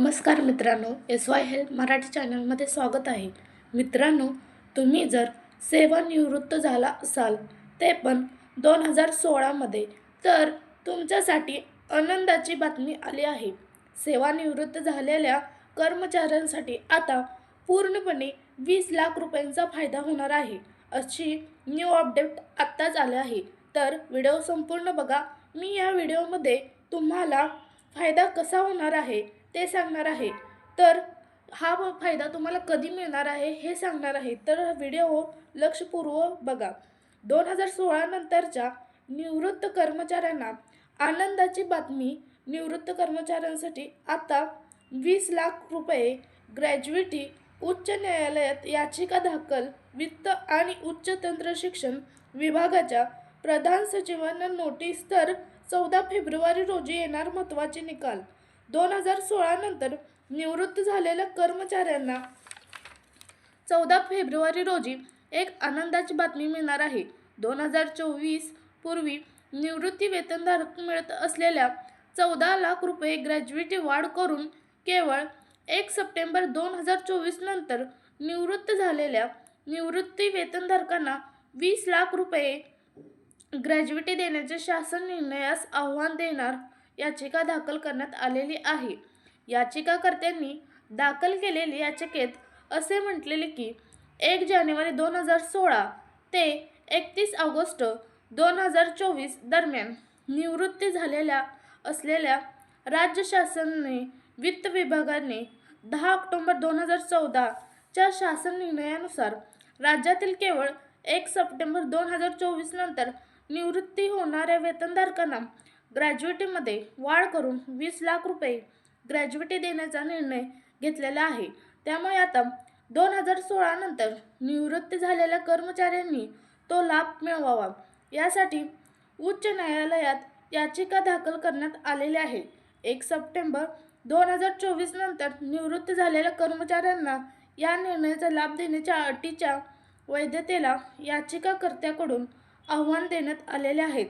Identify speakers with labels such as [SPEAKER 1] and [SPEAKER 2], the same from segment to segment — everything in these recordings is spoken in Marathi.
[SPEAKER 1] नमस्कार मित्रांनो एस वाय हेल्प मराठी चॅनलमध्ये स्वागत आहे. मित्रांनो तुम्ही जर सेवानिवृत्त झाला असाल ते पण दोन हजार सोळामध्ये तर तुमच्यासाठी आनंदाची बातमी आली आहे. सेवानिवृत्त झालेल्या कर्मचाऱ्यांसाठी आता पूर्णपणे वीस लाख रुपयांचा फायदा होणार आहे अशी न्यू अपडेट आत्ताच आले आहे. तर व्हिडिओ संपूर्ण बघा. मी या व्हिडिओमध्ये तुम्हाला फायदा कसा होणार आहे ते सांगणार आहे. तर हा फायदा तुम्हाला कधी मिळणार आहे हे सांगणार आहे. तर व्हिडिओ लक्षपूर्व बघा. दोन हजार सोळानंतरच्या निवृत्त कर्मचाऱ्यांना आनंदाची बातमी निवृत्त कर्मचाऱ्यांसाठी आता वीस लाख रुपये ग्रॅज्युएटी उच्च न्यायालयात याचिका दाखल वित्त आणि उच्च तंत्र शिक्षण विभागाच्या प्रधान सचिवांना नोटीस तर चौदा फेब्रुवारी रोजी येणार महत्त्वाचे निकाल. दोन हजार सोळा नंतर निवृत्त झालेल्या कर्मचाऱ्यांना चौदा फेब्रुवारी रोजी एक आनंदाची बातमी मिळणार आहे. दोन हजार चोवीस पूर्वी निवृत्ती वेतनधारक मिळत असलेल्या चौदा लाख रुपये ग्रॅज्युएटी वाढ करून केवळ एक सप्टेंबर दोन हजार चोवीस नंतर निवृत्त झालेल्या निवृत्ती वेतनधारकांना वीस लाख रुपये ग्रॅज्युएटी देण्याच्या शासन निर्णयास आव्हान देणार याचिका दाखल करण्यात आलेली आहे. याचिकाकर्त्यांनी दाखल केलेली याचिकेत असे म्हटलेले की एक जानेवारी दोन हजार सोळा ते एकतीस ऑगस्ट दोन हजार चोवीस दरम्यान निवृत्ती झालेल्या असलेल्या राज्य शासनाने वित्त विभागाने दहा ऑक्टोंबर दोन हजार चौदाच्या शासन निर्णयानुसार राज्यातील केवळ एक सप्टेंबर दोन हजार चोवीस नंतर निवृत्ती होणाऱ्या वेतनधारकांना ग्रॅज्युएटीमध्ये वाढ करून वीस लाख रुपये ग्रॅज्युएटी देण्याचा निर्णय घेतलेला आहे. त्यामुळे आता दोन हजार सोळा नंतर झालेल्या कर्मचाऱ्यांनी तो लाभ मिळवावा. यासाठी उच्च न्यायालयात याचिका दाखल करण्यात आलेली आहे. एक सप्टेंबर दोन हजार चोवीस नंतर निवृत्त झालेल्या कर्मचाऱ्यांना या निर्णयाचा लाभ देण्याच्या अटीच्या वैधतेला याचिकाकर्त्याकडून आव्हान देण्यात आलेले आहेत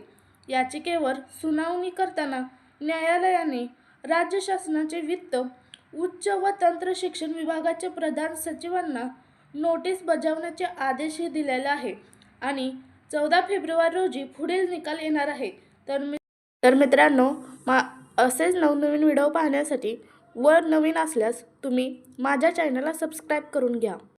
[SPEAKER 1] याचिकेवर सुनावणी करताना न्यायालयाने राज्य शासनाचे वित्त उच्च व तंत्र शिक्षण विभागाचे प्रधान सचिवांना नोटीस बजावण्याचे आदेशही दिलेले आहे आणि चौदा फेब्रुवारी रोजी पुढील निकाल येणार आहे. तर मी तर मित्रांनो मा असेच नवनवीन व्हिडिओ पाहण्यासाठी वर नवीन असल्यास तुम्ही माझ्या चॅनलला सबस्क्राईब करून घ्या.